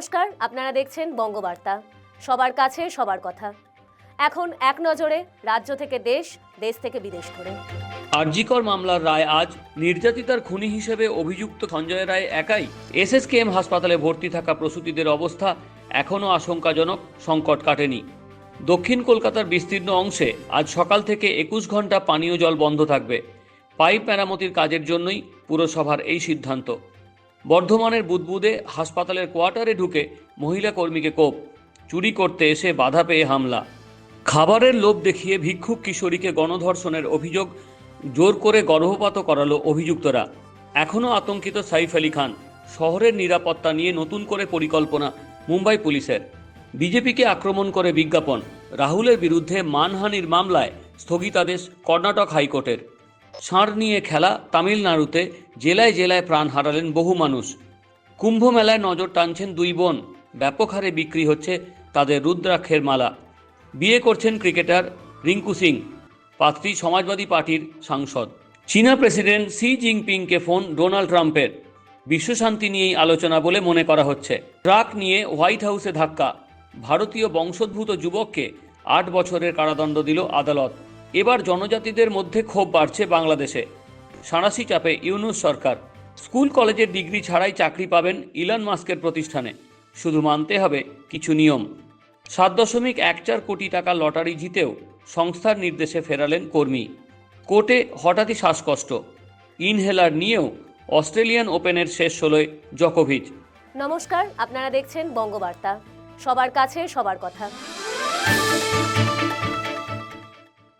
নমস্কার, আপনারা দেখছেন বঙ্গবার্তা। সবার কাছে সবার কথা। এখন এক নজরে রাজ্য থেকে দেশ দেশ থেকে বিদেশ করে আরজিকর মামলার রায় আজ নির্যাতিতার খুনি হিসেবে অভিযুক্ত সঞ্জয় রায় একাই এসএসকেএম হাসপাতালে ভর্তি থাকা প্রসূতিদের অবস্থা এখনও আশঙ্কাজনক, সংকট কাটেনি। দক্ষিণ কলকাতার বিস্তীর্ণ অংশে আজ সকাল থেকে একুশ ঘণ্টা পানীয় জল বন্ধ থাকবে। পাইপ মেরামতির কাজের জন্যই পুরসভার এই সিদ্ধান্ত। বর্ধমানের বুদবুদে হাসপাতালের কোয়ার্টারে ঢুকে মহিলা কর্মীকে কোপ। চুরি করতে এসে বাধা পেয়ে হামলা। খাবারের লোভ দেখিয়ে ভিক্ষুক কিশোরীকে গণধর্ষণের অভিযোগ জোর করে গর্ভপাত করালো অভিযুক্তরা। এখনও আতঙ্কিত সাইফ আলী খান। শহরের নিরাপত্তা নিয়ে নতুন করে পরিকল্পনা মুম্বাই পুলিশের। বিজেপিকে আক্রমণ করে বিজ্ঞাপন। রাহুলের বিরুদ্ধে মানহানির মামলায় স্থগিতাদেশ কর্ণাটক হাইকোর্টের। ষাঁড় নিয়ে খেলা তামিলনাড়ুতে জেলায় জেলায় প্রাণ হারালেন বহু মানুষ। কুম্ভ মেলায় নজর টানছেন দুই বোন। ব্যাপক হারে বিক্রি হচ্ছে তাদের রুদ্রাক্ষের মালা। বিয়ে করছেন ক্রিকেটার রিঙ্কু সিং, পাত্রী সমাজবাদী পার্টির সাংসদ। চীনা প্রেসিডেন্ট সি জিনপিংকে ফোন ডোনাল্ড ট্রাম্পের। বিশ্বশান্তি নিয়েই আলোচনা বলে মনে করা হচ্ছে। ট্রাক নিয়ে হোয়াইট হাউসে ধাক্কা। ভারতীয় বংশোদ্ভূত যুবককে আট বছরের কারাদণ্ড দিল আদালত। এবার জনজাতিদের মধ্যে ক্ষোভ বাড়ছে বাংলাদেশে। সাঁড়াশি চাপে ইউনুস সরকার। স্কুল কলেজের ডিগ্রি ছাড়াই চাকরি পাবেন ইলন মাস্কের প্রতিষ্ঠানে। শুধু মানতে হবে কিছু নিয়ম। সাত দশমিক এক চার কোটি টাকা লটারি জিতেও সংস্থার নির্দেশে ফেরালেন কর্মী। কোর্টে হঠাৎই শ্বাসকষ্ট। ইনহেলার নিয়েও অস্ট্রেলিয়ান ওপেনের শেষ ষোলোয় জকোভিচ। নমস্কার, আপনারা দেখছেন বঙ্গবার্তা। সবার কাছে সবার কথা।